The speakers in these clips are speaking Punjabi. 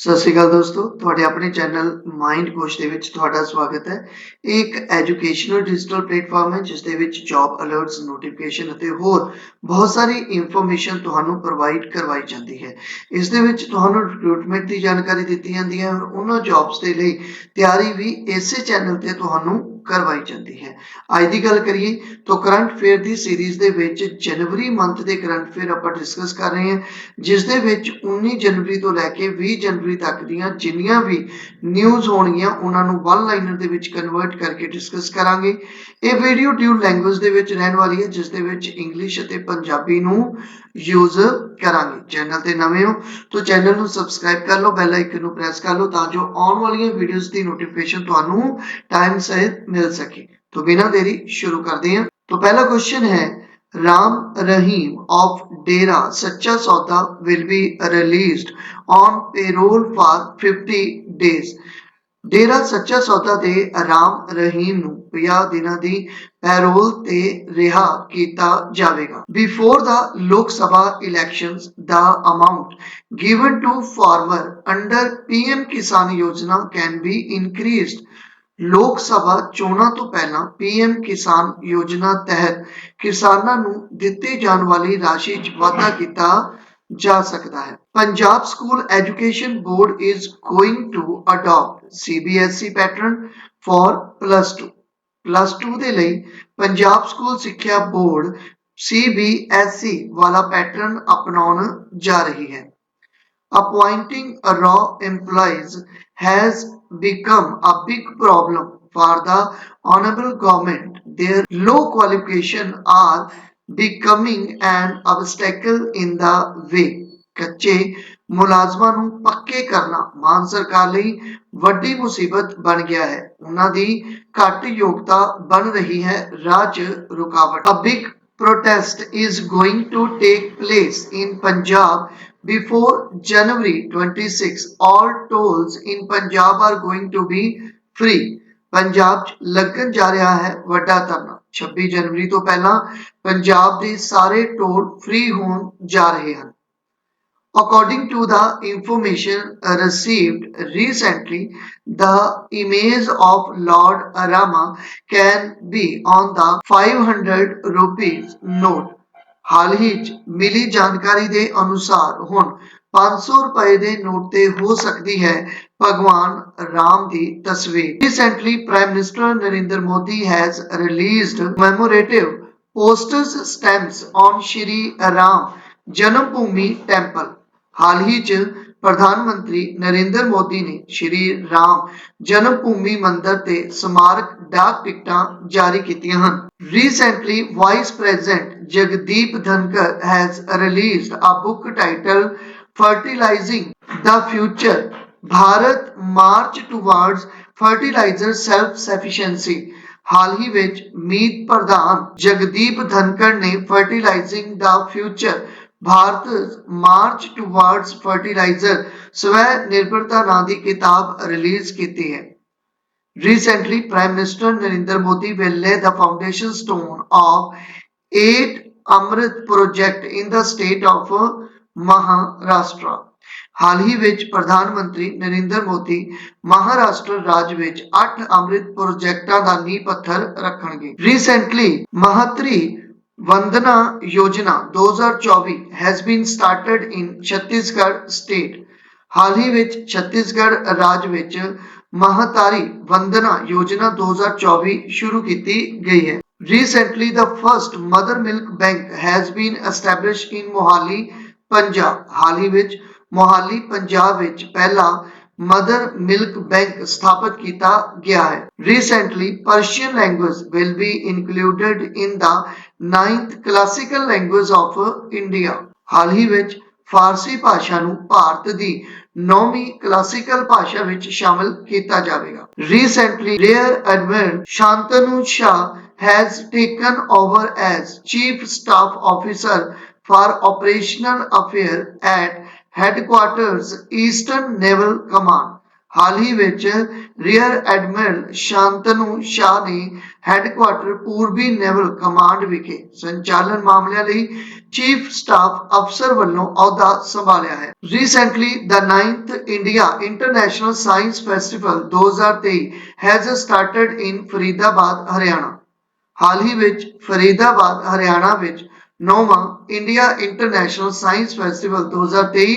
ਸਤਿ ਸ਼੍ਰੀ ਅਕਾਲ ਦੋਸਤੋ, ਤੁਹਾਡੇ ਆਪਣੇ ਚੈਨਲ ਮਾਈਂਡ ਕੋਸ਼ ਦੇ ਵਿੱਚ ਤੁਹਾਡਾ ਸਵਾਗਤ ਹੈ। ਇਹ ਇੱਕ ਐਜੂਕੇਸ਼ਨਲ ਡਿਜੀਟਲ ਪਲੇਟਫਾਰਮ ਹੈ, ਜਿਸ ਦੇ ਵਿੱਚ ਜੌਬ ਅਲਰਟਸ, ਨੋਟੀਫਿਕੇਸ਼ਨ ਅਤੇ ਹੋਰ ਬਹੁਤ ਸਾਰੀ ਇਨਫੋਰਮੇਸ਼ਨ ਤੁਹਾਨੂੰ ਪ੍ਰੋਵਾਈਡ ਕਰਵਾਈ ਜਾਂਦੀ ਹੈ। ਇਸ ਦੇ ਵਿੱਚ ਤੁਹਾਨੂੰ ਰਿਕਰੂਟਮੈਂਟ ਦੀ ਜਾਣਕਾਰੀ ਦਿੱਤੀ ਜਾਂਦੀ ਹੈ। ਔਰ ਉਹਨਾਂ ਜੌਬਸ ਦੇ ਲਈ ਤਿਆਰੀ ਵੀ ਇਸੇ ਚੈਨਲ ਤੇ ਤੁਹਾਨੂੰ ਕਰਵਾਈ ਜਾਂਦੀ ਹੈ। ਅੱਜ ਦੀ ਗੱਲ ਕਰੀਏ ਤਾਂ ਕਰੰਟ ਫੇਅਰ ਦੀ ਸੀਰੀਜ਼ ਦੇ ਵਿੱਚ ਜਨਵਰੀ ਮੰਥ ਦੇ ਕਰੰਟ ਫੇਅਰ ਆਪਾਂ ਡਿਸਕਸ ਕਰ ਰਹੇ ਹਾਂ, ਜਿਸ ਦੇ ਵਿੱਚ 19 ਜਨਵਰੀ ਤੋਂ ਲੈ ਕੇ 20 ਜਨਵਰੀ ਤੱਕ ਦੀਆਂ ਜਿੰਨੀਆਂ ਵੀ ਨਿਊਜ਼ ਹੋਣਗੀਆਂ, ਉਹਨਾਂ ਨੂੰ ਵਨ ਲਾਈਨਰ ਦੇ ਵਿੱਚ ਕਨਵਰਟ ਕਰਕੇ ਡਿਸਕਸ ਕਰਾਂਗੇ। ਇਹ ਵੀਡੀਓ ਡਿਊ ਲੈਂਗੁਏਜ ਦੇ ਵਿੱਚ ਰਹਿਣ ਵਾਲੀ ਹੈ, ਜਿਸ ਦੇ ਵਿੱਚ ਇੰਗਲਿਸ਼ ਅਤੇ ਪੰਜਾਬੀ ਨੂੰ ਯੂਜ਼ ਕਰਾਂਗੇ। ਚੈਨਲ ਤੇ ਨਵੇਂ ਹੋ ਤਾਂ ਚੈਨਲ ਨੂੰ ਸਬਸਕ੍ਰਾਈਬ ਕਰ ਲਓ ਬੈਲ ਆਈਕਨ ਨੂੰ ਪ੍ਰੈਸ ਕਰ ਲਓ, ਤਾਂ ਜੋ ਆਉਣ ਵਾਲੀਆਂ ਵੀਡੀਓਜ਼ ਦੀ ਨੋਟੀਫਿਕੇਸ਼ਨ ਤੁਹਾਨੂੰ ਟਾਈਮ ਸਹਿਤ ਮਿਲ ਸਕੇ तो बिना देरी शुरू करते हैं तो पहला क्वेश्चन है Ram Rahim of Dera Sacha Sauda will be released on parole for 50 days Dera Sacha Sauda ਦੇ ਰਾਮ ਰਹੀਮ ਨੂੰ 50 ਦਿਨਾਂ ਦੀ ਪੈਰੋਲ ਤੇ ਰਿਹਾ ਕੀਤਾ ਜਾਵੇਗਾ before the Lok Sabha elections the amount given to farmer under PM Kisan Yojana can B ਇਨਕਰੀਜ਼ਡ ਲੋਕ ਸਭਾ ਚੋਣਾਂ ਤੋਂ ਪਹਿਲਾਂ ਪੀਐਮ ਕਿਸਾਨ ਯੋਜਨਾ ਤਹਿਤ ਕਿਸਾਨਾਂ ਨੂੰ ਦਿੱਤੀ ਜਾਣ ਵਾਲੀ ਰਾਸ਼ੀ 'ਚ ਵਾਧਾ ਕੀਤਾ ਜਾ ਸਕਦਾ ਹੈ। Punjab school education board is going to adopt CBSE pattern for plus 2 plus 2 ਦੇ ਲਈ ਪੰਜਾਬ ਸਕੂਲ ਸਿੱਖਿਆ ਬੋਰਡ ਸੀਬੀਐਸਈ ਵਾਲਾ ਪੈਟਰਨ ਅਪਣਾਉਣ ਜਾ ਰਹੀ ਹੈ। Appointing a raw employees has become a big problem for the honorable government. Their low qualification are becoming an obstacle in the way. ਕੱਚੇ ਮੁਲਾਜ਼ਮਾਂ ਨੂੰ ਪੱਕੇ ਕਰਨਾ ਮਾਨ ਸਰਕਾਰ ਲਈ ਵੱਡੀ ਮੁਸੀਬਤ ਬਣ ਗਿਆ ਹੈ ਉਹਨਾਂ ਦੀ ਘੱਟ ਯੋਗਤਾ ਬਣ ਰਹੀ ਹੈ ਰਾਜ ਰੁਕਾਵਟ A big protest is going to take place in Punjab before January 26. All tolls in Punjab are going to be free. Punjab 'ਚ ਲੱਗਣ ਜਾ ਰਿਹਾ ਹੈ ਵੱਡਾ ਧਰਨਾ 26 ਜਨਵਰੀ ਤੋਂ ਪਹਿਲਾਂ ਪੰਜਾਬ ਦੇ ਸਾਰੇ ਟੋਲ ਫ੍ਰੀ ਹੋਣ ਜਾ ਰਹੇ ਹਨ According to the information received recently, the image of Lord Rama can be on the 500 rupees note. ਹਾਲ ਹੀ 'ਚ ਮਿਲੀ ਜਾਣਕਾਰੀ ਦੇ ਅਨੁਸਾਰ ਹੁਣ 500 ਰੁਪਏ ਦੇ ਨੋਟ ਤੇ ਹੋ ਸਕਦੀ ਹੈ ਭਗਵਾਨ ਰਾਮ ਦੀ ਤਸਵੀਰ Recently, Prime Minister Narendra Modi has released commemorative posters stamps on Shri Ram Janam Bhoomi Temple. ਹਾਲ ਹੀ 'ਚ ਪ੍ਰਧਾਨ ਮੰਤਰੀ ਨਰਿੰਦਰ ਮੋਦੀ ਨੇ ਸ਼੍ਰੀ ਰਾਮ ਜਨਮ ਭੂਮੀ ਮੰਦਿਰ ਤੇ ਸਮਾਰਕ ਡਾਕ ਟਿਕਟਾਂ ਜਾਰੀ ਕੀਤੀਆਂ ਹਨ। Recently vice president Jagdeep Dhankhar has released a book title fertilizing the future Bharat march towards fertilizer self sufficiency ਹਾਲ ਹੀ ਵਿੱਚ ਮੀਤ ਪ੍ਰਧਾਨ ਜਗਦੀਪ ਧਨਕਰ ਨੇ fertilizing the future Bharat march towards fertilizer ਸਵੈ ਨਿਰਭਰਤਾ ਨਾਂ ਦੀ ਕਿਤਾਬ ਰਿਲੀਜ਼ ਕੀਤੀ ਹੈ Recently, Prime Minister Narendra Modi will lay the foundation stone of 8 Amrit project in the state of Maharashtra. ਹਾਲ ਹੀ ਵਿੱਚ ਪ੍ਰਧਾਨ ਮੰਤਰੀ ਨਰਿੰਦਰ ਮੋਦੀ ਮਹਾਰਾਸ਼ਟਰ ਰਾਜ ਵਿੱਚ 8 ਅੰਮ੍ਰਿਤ ਪ੍ਰੋਜੈਕਟਾਂ ਦਾ ਨੀਂਹ ਪੱਥਰ ਰੱਖਣਗੇ recently Mahatari Vandana Yojana 2024 has been started in Chhattisgarh state. ਹਾਲ ਹੀ ਵਿੱਚ ਛੱਤੀਸਗੜ੍ਹ ਰਾਜ ਵਿੱਚ ਮਹਾਤਾਰੀ ਵੰਦਨਾ ਯੋਜਨਾ 2024 ਸ਼ੁਰੂ ਕੀਤੀ ਗਈ ਹੈ recently the first mother milk bank has been established in Mohali Punjab ਹਾਲ ਹੀ ਵਿੱਚ ਮੋਹਾਲੀ ਪੰਜਾਬ ਵਿੱਚ ਪਹਿਲਾ ਮਦਰ ਮਿਲਕ ਬੈਂਕ ਸਥਾਪਿਤ ਕੀਤਾ ਗਿਆ ਹੈ। Recently Persian language will be included in the 9th classical language of India ਹਾਲ ਹੀ ਵਿੱਚ ਫਾਰਸੀ ਭਾਸ਼ਾ ਨੂੰ ਭਾਰਤ ਦੀ ਨੌਵੀਂ ਕਲਾਸੀਕਲ ਭਾਸ਼ਾ ਵਿੱਚ ਸ਼ਾਮਲ ਕੀਤਾ ਜਾਵੇਗਾ। Recently rear admiral Shantanu Shah has taken over as chief staff officer for operational affair at headquarters, Eastern Naval Command. ਹਾਲ ਹੀ ਵਿੱਚ ਰੀਅਰ ਐਡਮਿਰਲ ਸ਼ਾਂਤਨੂ ਸ਼ਾਹ ਨੇ ਹੈੱਡਕੁਆਰਟਰ ਪੂਰਬੀ ਨੇਵਲ ਕਮਾਂਡ ਵਿਖੇ ਸੰਚਾਲਨ ਮਾਮਲਿਆਂ ਲਈ ਚੀਫ ਸਟਾਫ ਅਫਸਰ ਵੱਲੋਂ ਅਹੁਦਾ ਸੰਭਾਲਿਆ ਹੈ। Recently the 9th India international science festival 2023 has started in Faridabad Haryana ਹਾਲ ਹੀ ਵਿੱਚ ਫਰੀਦਾਬਾਦ ਹਰਿਆਣਾ ਵਿੱਚ ਨੌਵਾਂ ਇੰਡੀਆ ਇੰਟਰਨੈਸ਼ਨਲ ਸਾਇੰਸ ਫੈਸਟੀਵਲ 2023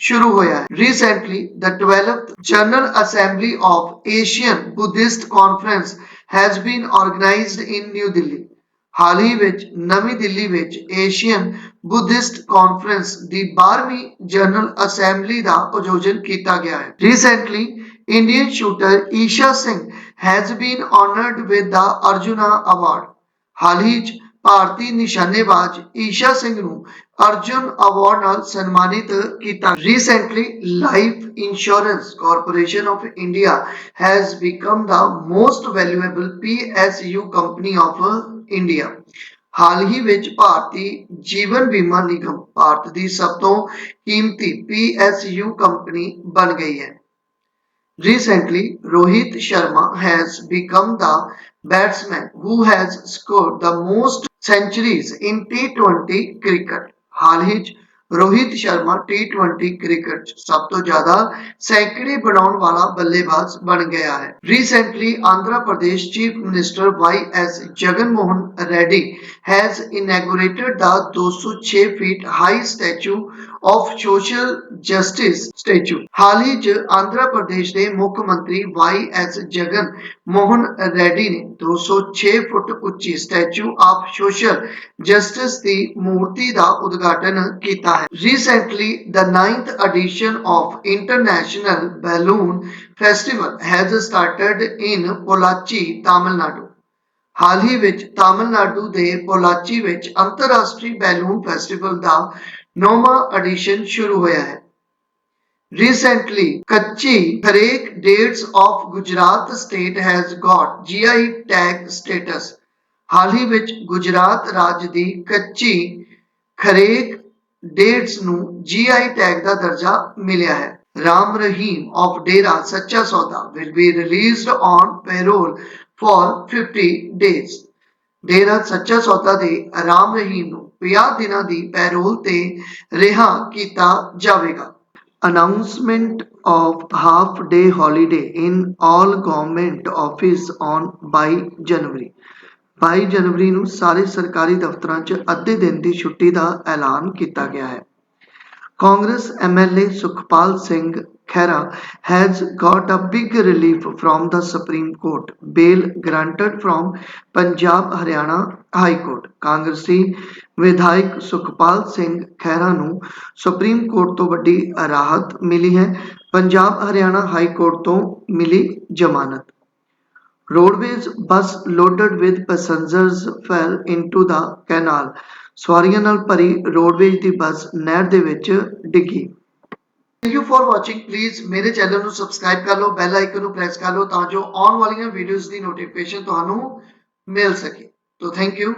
ਸ਼ੁਰੂ ਹੋਇਆ ਹੈ। Recently the 12th general assembly of Asian Buddhist conference has been organized in new Delhi ਹਾਲ ਹੀ ਵਿੱਚ ਨਵੀਂ ਦਿੱਲੀ ਵਿੱਚ ਏਸ਼ੀਅਨ ਬੁੱਧਿਸਟ ਕਾਨਫਰੰਸ ਦੀ 12ਵੀਂ ਜਨਰਲ ਅਸੈਂਬਲੀ ਦਾ ਆਯੋਜਨ ਕੀਤਾ ਗਿਆ ਹੈ। Recently Indian shooter Esha Singh has been honored with the Arjuna award ਹਾਲ ਹੀ 'ਚ ਭਾਰਤੀ ਨਿਸ਼ਾਨੇਬਾਜ਼ ਈਸ਼ਾ ਸਿੰਘ ਨੂੰ ਅਰਜੁਨ ਅਵਾਰਡ ਨਾਲ ਸਨਮਾਨਿਤ ਕੀਤਾ। Recently life insurance corporation of India has become the most valuable PSU company of India ਹਾਲ ਹੀ ਵਿੱਚ ਭਾਰਤੀ ਜੀਵਨ ਬੀਮਾ ਨਿਗਮ ਭਾਰਤ ਦੀ ਸਭ ਤੋਂ ਕੀਮਤੀ PSU ਕੰਪਨੀ ਬਣ ਗਈ ਹੈ। Recently, Rohit Sharma has become the batsman who has scored the most centuries in T20 cricket. ਹਾਲ ਹੀ ਰੋਹਿਤ ਸ਼ਰਮਾ T20 ਕ੍ਰਿਕਟ 'ਚ ਸਭ ਤੋਂ ਜ਼ਿਆਦਾ ਸੈਂਕੜੇ ਬਣਾਉਣ ਵਾਲਾ ਬੱਲੇਬਾਜ਼ ਬਣ ਗਿਆ ਹੈ recently Andhra Pradesh chief minister Y S Jagan Mohan Reddy has inaugurated the 206 feet high statue of social justice statue ਹਾਲ ਹੀ 'ਚ ਆਂਧਰਾ ਪ੍ਰਦੇਸ਼ ਦੇ ਮੁੱਖ ਮੰਤਰੀ ਵਾਈ ਐਸ ਜਗਨ ਮੋਹਨ ਰੈਡੀ ਨੇ 206 ਫੁੱਟ ਉੱਚੀ ਸਟੈਚੂ ਆਫ ਸੋਸ਼ਲ ਜਸਟਿਸ ਦੀ ਮੂਰਤੀ ਦਾ ਉਦਘਾਟਨ ਕੀਤਾ ਹੈ। Recently the 9th edition of international balloon festival has started in Pollachi Tamil Nadu ਹਾਲ ਹੀ ਵਿੱਚ ਤਾਮਿਲਨਾਡੂ ਦੇ ਪੋਲਾਚੀ ਵਿੱਚ ਅੰਤਰਰਾਸ਼ਟਰੀ ਬੈਲੂਨ ਫੈਸਟੀਵਲ ਦਾ ਨੌਵਾਂ ਐਡੀਸ਼ਨ ਸ਼ੁਰੂ ਹੋਇਆ ਹੈ recently kachi kharek dates of gujarat state has got gi tag status ਹਾਲ ਹੀ ਵਿੱਚ ਗੁਜਰਾਤ ਰਾਜ ਦੀ ਕੱਚੀ ਖਰੇਕ ਡੇਟਸ ਨੂੰ ਜੀਆਈ ਟੈਗ ਦਾ ਦਰਜਾ ਮਿਲਿਆ ਹੈ Ram Rahim of Dera Sacha Sauda will be released on parole for 50 days Dera Sacha Sauda ਦੇ ਰਾਮ ਰਹੀਮ ਨੂੰ 50 ਦਿਨਾਂ ਦੀ ਪੈਰੋਲ ਤੇ ਰਿਹਾ ਕੀਤਾ ਜਾਵੇਗਾ announcement of half day holiday in all government office on 22 January 22 ਜਨਵਰੀ ਨੂੰ ਸਾਰੇ ਸਰਕਾਰੀ ਦਫ਼ਤਰਾਂ 'ਚ ਅੱਧੇ ਦਿਨ ਦੀ ਛੁੱਟੀ ਦਾ ਐਲਾਨ ਕੀਤਾ ਗਿਆ ਹੈ Congress MLA Sukhpal Singh Khaira has got a big relief from the Supreme Court bail granted from Punjab Haryana high court ਕਾਂਗਰਸੀ ਵਿਧਾਇਕ ਸੁਖਪਾਲ ਸਿੰਘ ਖਹਿਰਾ ਨੂੰ ਸੁਪਰੀਮ ਕੋਰਟ ਤੋਂ ਵੱਡੀ ਰਾਹਤ ਮਿਲੀ ਹੈ। ਪੰਜਾਬ ਹਰਿਆਣਾ ਹਾਈ ਕੋਰਟ ਤੋਂ ਮਿਲੀ ਜ਼ਮਾਨਤ। Roadways bus loaded with passengers fell into the canal. ਸਵਾਰੀਆਂ ਨਾਲ ਭਰੀ ਰੋਡਵੇਜ ਦੀ ਬੱਸ ਨਹਿਰ ਦੇ ਵਿੱਚ ਡਿੱਗੀ। Thank you for watching please ਮੇਰੇ ਚੈਨਲ ਨੂੰ ਸਬਸਕ੍ਰਾਈਬ ਕਰ ਲਓ ਬੈਲ ਆਈਕਨ ਨੂੰ ਪ੍ਰੈਸ ਕਰ ਲਓ ਤਾਂ ਜੋ ਆਉਣ ਵਾਲੀਆਂ ਵੀਡੀਓਜ਼ ਦੀ ਨੋਟੀਫਿਕੇਸ਼ਨ ਤੁਹਾਨੂੰ ਮਿਲ ਸਕੇ। ਤੋ ਥੈਂਕ ਯੂ